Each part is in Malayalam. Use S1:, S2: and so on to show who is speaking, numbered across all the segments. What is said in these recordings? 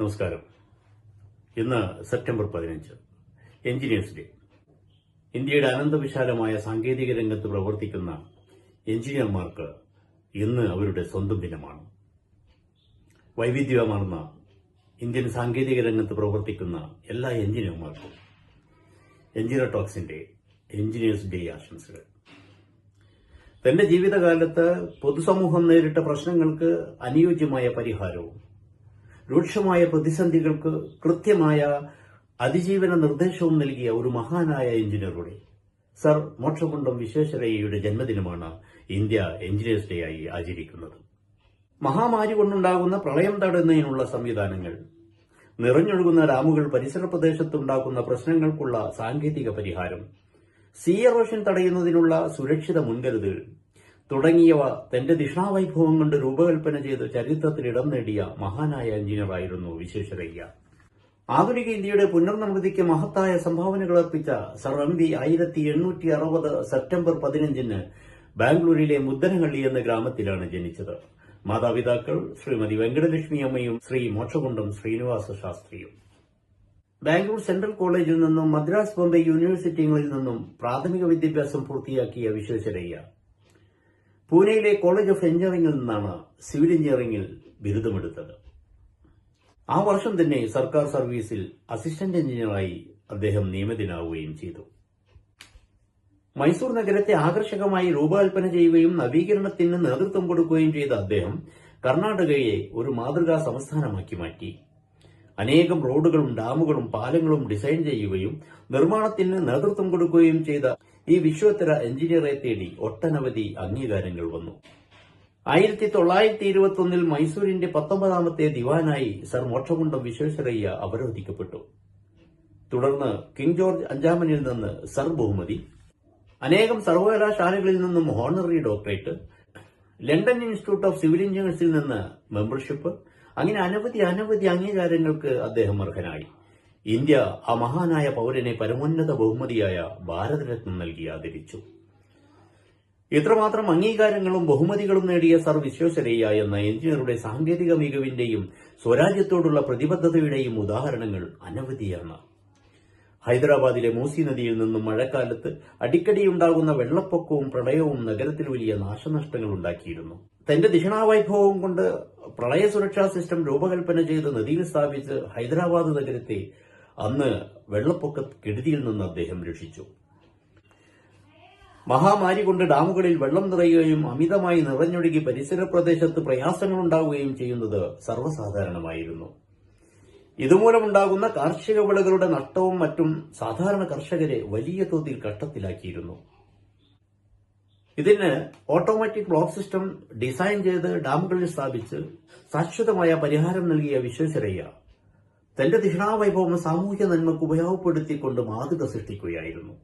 S1: നമസ്കാരം. ഇന്ന് സെപ്റ്റംബർ പതിനഞ്ച്. എഞ്ചിനീയേഴ്സ് ഡേ ഇന്ത്യയുടെ അനന്തവിശാലമായ സാങ്കേതിക രംഗത്ത് പ്രവർത്തിക്കുന്ന എഞ്ചിനീയർമാർക്ക് ഇന്ന് അവരുടെ സ്വന്തം ദിനമാണ്. വൈവിധ്യമാർന്ന ഇന്ത്യൻ സാങ്കേതിക രംഗത്ത് പ്രവർത്തിക്കുന്ന എല്ലാ എഞ്ചിനീയർമാർക്കും എഞ്ചിനീയർ ടോക്സിന്റെ എഞ്ചിനീയേഴ്സ് ഡേ ആശംസകൾ. തന്റെ ജീവിതകാലത്ത് പൊതുസമൂഹം നേരിട്ട പ്രശ്നങ്ങൾക്ക് അനുയോജ്യമായ പരിഹാരവും രൂക്ഷമായ പ്രതിസന്ധികൾക്ക് കൃത്യമായ അതിജീവന നിർദ്ദേശവും നൽകിയ ഒരു മഹാനായ എഞ്ചിനീയറുടെ. സർ മോക്ഷകുണ്ടം വിശ്വേശ്വരയ്യയുടെ ജന്മദിനമാണ് ഇന്ത്യ എഞ്ചിനീയേഴ്സ് ഡേ ആയി ആചരിക്കുന്നത്. മഹാമാരി കൊണ്ടുണ്ടാകുന്ന പ്രളയം തടയുന്നതിനുള്ള സംവിധാനങ്ങൾ നിറഞ്ഞൊഴുകുന്ന ഡാമുകൾ പരിസര പ്രദേശത്തുണ്ടാക്കുന്ന പ്രശ്നങ്ങൾക്കുള്ള സാങ്കേതിക പരിഹാരം സി എറോഷൻ തടയുന്നതിനുള്ള സുരക്ഷിത മുൻകരുതൽ തുടങ്ങിയവ തന്റെ ദിഷാവൈഭവം കൊണ്ട് രൂപകൽപ്പന ചെയ്ത് ചരിത്രത്തിൽ ഇടം നേടിയ മഹാനായ എഞ്ചിനീയറായിരുന്നു വിശ്വേശ്വരയ്യ. ആധുനിക ഇന്ത്യയുടെ പുനർനിർമ്മിതിക്ക് മഹത്തായ സംഭാവനകൾ അർപ്പിച്ച സർ എം വി ആയിരത്തി എണ്ണൂറ്റി അറുപത് സെപ്റ്റംബർ പതിനഞ്ചിന് ബാംഗ്ലൂരിലെ മുദ്ദനഹള്ളി എന്ന ഗ്രാമത്തിലാണ് ജനിച്ചത്. മാതാപിതാക്കൾ ശ്രീമതി വെങ്കടലക്ഷ്മി അമ്മയും ശ്രീ മോക്ഷകുണ്ടം ശ്രീനിവാസ ശാസ്ത്രിയും. ബാംഗ്ലൂർ സെൻട്രൽ കോളേജിൽ നിന്നും മദ്രാസ് ബോംബെ യൂണിവേഴ്സിറ്റികളിൽ നിന്നും പ്രാഥമിക വിദ്യാഭ്യാസം പൂർത്തിയാക്കിയ വിശ്വേശ്വരയ്യ. പൂനെയിലെ കോളേജ് ഓഫ് എഞ്ചിനീയറിംഗിൽ നിന്നാണ് സിവിൽ എഞ്ചിനീയറിംഗിൽ ബിരുദമെടുത്തത്. ആ വർഷം തന്നെ സർക്കാർ സർവീസിൽ അസിസ്റ്റന്റ് എഞ്ചിനീയറായി അദ്ദേഹം നിയമിതനാവുകയും ചെയ്തു. മൈസൂർ നഗരത്തെ ആകർഷകമായി രൂപകൽപ്പന ചെയ്യുകയും നവീകരണത്തിന് നേതൃത്വം കൊടുക്കുകയും ചെയ്ത അദ്ദേഹം കർണാടകയെ ഒരു മാതൃകാ സംസ്ഥാനമാക്കി മാറ്റി. അനേകം റോഡുകളും ഡാമുകളും പാലങ്ങളും ഡിസൈൻ ചെയ്യുകയും നിർമ്മാണത്തിന് നേതൃത്വം കൊടുക്കുകയും ചെയ്ത ഈ വിശ്വോത്തര എഞ്ചിനീയറെ തേടി ഒട്ടനവധി അംഗീകാരങ്ങൾ വന്നു. ആയിരത്തി തൊള്ളായിരത്തി ഇരുപത്തൊന്നിൽ മൈസൂരിന്റെ പത്തൊമ്പതാമത്തെ ദിവാനായി സർ മോക്ഷകുണ്ടം വിശ്വേശ്വരയ്യ അവരോധിക്കപ്പെട്ടു. തുടർന്ന് കിങ് ജോർജ് അഞ്ചാമനിൽ നിന്ന് സർ ബഹുമതി. അനേകം സർവകലാശാലകളിൽ നിന്നും honorary doctorate. London Institute of Civil എഞ്ചിനീയേഴ്സിൽ നിന്ന് മെമ്പർഷിപ്പ്. അങ്ങനെ അനവധി അനവധി അംഗീകാരങ്ങൾക്ക് അദ്ദേഹം അർഹനായി. ഇന്ത്യ ആ മഹാനായ പൗരനെ പരമോന്നത ബഹുമതിയായ ഭാരതരത്നം നൽകി ആദരിച്ചു. ഇത്രമാത്രം അംഗീകാരങ്ങളും ബഹുമതികളും നേടിയ സർ വിശ്വേശ്വരയ്യ എന്ന എഞ്ചിനീയറുടെ സാങ്കേതിക മികവിന്റെയും സ്വരാജ്യത്തോടുള്ള പ്രതിബദ്ധതയുടെയും ഉദാഹരണങ്ങൾ അനവധിയാണ്. ഹൈദരാബാദിലെ മൂസി നദിയിൽ നിന്നും മഴക്കാലത്ത് അടിക്കടിയുണ്ടാകുന്ന വെള്ളപ്പൊക്കവും പ്രളയവും നഗരത്തിൽ വലിയ നാശനഷ്ടങ്ങൾ ഉണ്ടാക്കിയിരുന്നു. തന്റെ ദിഷണാവൈഭവം കൊണ്ട് പ്രളയ സുരക്ഷാ സിസ്റ്റം രൂപകൽപ്പന ചെയ്ത് നദിയിൽ സ്ഥാപിച്ച് ഹൈദരാബാദ് നഗരത്തെ അന്ന് വെള്ളപ്പൊക്ക കെടുതിയിൽ നിന്ന് അദ്ദേഹം രക്ഷിച്ചു. മഹാമാരി കൊണ്ട് ഡാമുകളിൽ വെള്ളം നിറയുകയും അമിതമായി നിറഞ്ഞൊഴുകി പരിസര പ്രദേശത്ത് പ്രയാസങ്ങളുണ്ടാവുകയും ചെയ്യുന്നത് സർവസാധാരണമായിരുന്നു. ഇതുമൂലമുണ്ടാകുന്ന കാർഷിക വിളകളുടെ നഷ്ടവും മറ്റും സാധാരണ കർഷകരെ വലിയ തോതിൽ കഷ്ടത്തിലാക്കിയിരുന്നു. ഇതിന് ഓട്ടോമാറ്റിക് ബ്ലോക്ക് സിസ്റ്റം ഡിസൈൻ ചെയ്ത് ഡാമുകളിൽ സ്ഥാപിച്ച് ശാശ്വതമായ പരിഹാരം നൽകിയ വിശ്വേശ്വരയ്യ തന്റെ ദിഷണാവൈഭവം സാമൂഹ്യ നന്മക്ക് ഉപയോഗപ്പെടുത്തിക്കൊണ്ട് മാതൃക സൃഷ്ടിക്കുകയായിരുന്നു.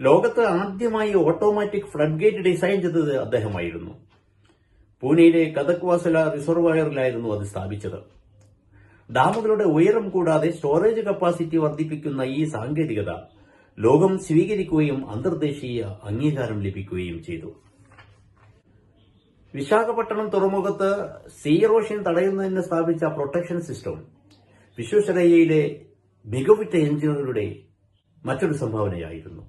S1: ലോകത്ത് ആദ്യമായി ഓട്ടോമാറ്റിക് ഫ്ലഡ് ഗേറ്റ് ഡിസൈൻ ചെയ്തത് അദ്ദേഹമായിരുന്നു. പൂനെയിലെ കഥക്വാസല റിസർവയറിലായിരുന്നു അത് സ്ഥാപിച്ചത്. ഡാമുകളുടെ ഉയരം കൂടാതെ സ്റ്റോറേജ് കപ്പാസിറ്റി വർദ്ധിപ്പിക്കുന്ന ഈ സാങ്കേതികത ലോകം സ്വീകരിക്കുകയും അന്തർദേശീയ അംഗീകാരം ലഭിക്കുകയും ചെയ്തു. വിശാഖപട്ടണം തുറമുഖത്ത് സീ എറോഷൻ തടയുന്നതിന് സ്ഥാപിച്ച പ്രൊട്ടക്ഷൻ സിസ്റ്റം വിശ്വേശ്വരയ്യയിലെ മികവുറ്റ എഞ്ചിനീയറുടെ മറ്റൊരു സംഭാവനയായിരുന്നു.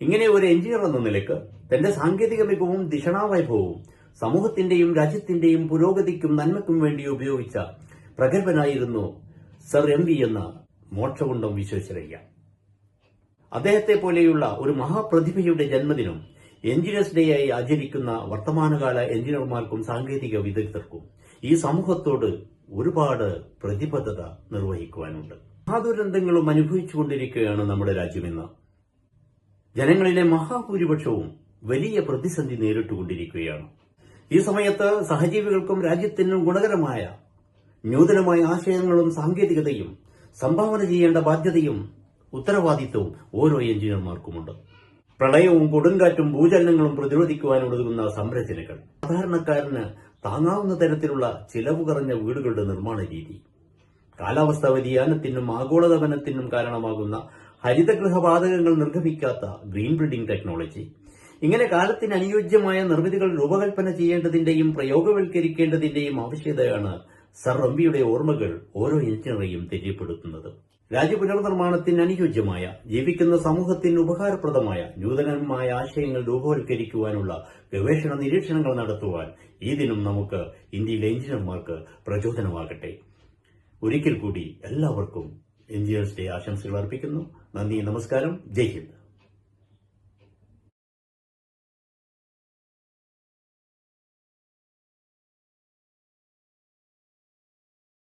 S1: ഇങ്ങനെ ഒരു എഞ്ചിനീയർ എന്ന നിലയ്ക്ക് തന്റെ സാങ്കേതിക മികവും ദിഷണാവൈഭവവും സമൂഹത്തിന്റെയും രാജ്യത്തിന്റെയും പുരോഗതിക്കും നന്മയ്ക്കും വേണ്ടി ഉപയോഗിച്ച പ്രഗത്ഭനായിരുന്നു സർ എം വി എന്ന മോക്ഷകുണ്ടം വിശ്വേശ്വരയ്യ. അദ്ദേഹത്തെ പോലെയുള്ള ഒരു മഹാപ്രതിഭയുടെ ജന്മദിനം എഞ്ചിനീയേഴ്സ് ഡേ ആയി ആചരിക്കുന്ന വർത്തമാനകാല എഞ്ചിനീയർമാർക്കും സാങ്കേതിക വിദഗ്ധർക്കും ഈ സമൂഹത്തോട് ഒരുപാട് പ്രതിബദ്ധത നിർവഹിക്കുവാനുണ്ട്. മഹാദുരന്തങ്ങളും അനുഭവിച്ചുകൊണ്ടിരിക്കുകയാണ് നമ്മുടെ രാജ്യമെന്ന് ജനങ്ങളിലെ മഹാഭൂരിപക്ഷവും വലിയ പ്രതിസന്ധി നേരിട്ടുകൊണ്ടിരിക്കുകയാണ്. ഈ സമയത്ത് സഹജീവികൾക്കും രാജ്യത്തിനും ഗുണകരമായ നൂതനമായ ആശയങ്ങളും സാങ്കേതികതയും സംഭാവന ചെയ്യേണ്ട ബാധ്യതയും ഉത്തരവാദിത്വവും ഓരോ എഞ്ചിനീയർമാർക്കുമുണ്ട്. പ്രളയവും കൊടുങ്കാറ്റും ഭൂചലനങ്ങളും പ്രതിരോധിക്കുവാനുതകുന്ന സംരചനകൾ. സാധാരണക്കാരന് താങ്ങാവുന്ന തരത്തിലുള്ള ചിലവ് കുറഞ്ഞ വീടുകളുടെ നിർമ്മാണ രീതി. കാലാവസ്ഥാ വ്യതിയാനത്തിനും ആഗോളതപനത്തിനും കാരണമാകുന്ന ഹരിതഗൃഹ വാതകങ്ങൾ നിർഗമിക്കാത്ത ഗ്രീൻ ബിൽഡിംഗ് ടെക്നോളജി. ഇങ്ങനെ കാലത്തിന് അനുയോജ്യമായ നിർമ്മിതികൾ രൂപകൽപ്പന ചെയ്യേണ്ടതിന്റെയും പ്രയോഗവൽക്കരിക്കേണ്ടതിന്റെയും ആവശ്യകതയാണ് സർ റംബിയുടെ ഓർമ്മകൾ ഓരോ എഞ്ചിനീയറെയും തെര്യപ്പെടുത്തുന്നത് രാജ്യ പുനർനിർമ്മാണത്തിന് അനുയോജ്യമായ ജീവിക്കുന്ന സമൂഹത്തിന് ഉപകാരപ്രദമായ നൂതനമായ ആശയങ്ങൾ രൂപവൽക്കരിക്കുവാനുള്ള ഗവേഷണ നിരീക്ഷണങ്ങൾ നടത്തുവാൻ ഈ ദിനം നമുക്ക് ഇന്ത്യയിലെ എഞ്ചിനീയർമാർക്ക് പ്രചോദനമാകട്ടെ. ഒരിക്കൽ കൂടി എല്ലാവർക്കും എഞ്ചിനീയേഴ്സ് ഡേ ആശംസകൾ അർപ്പിക്കുന്നു. നന്ദി നമസ്കാരം. ജയ് ഹിന്ദ്.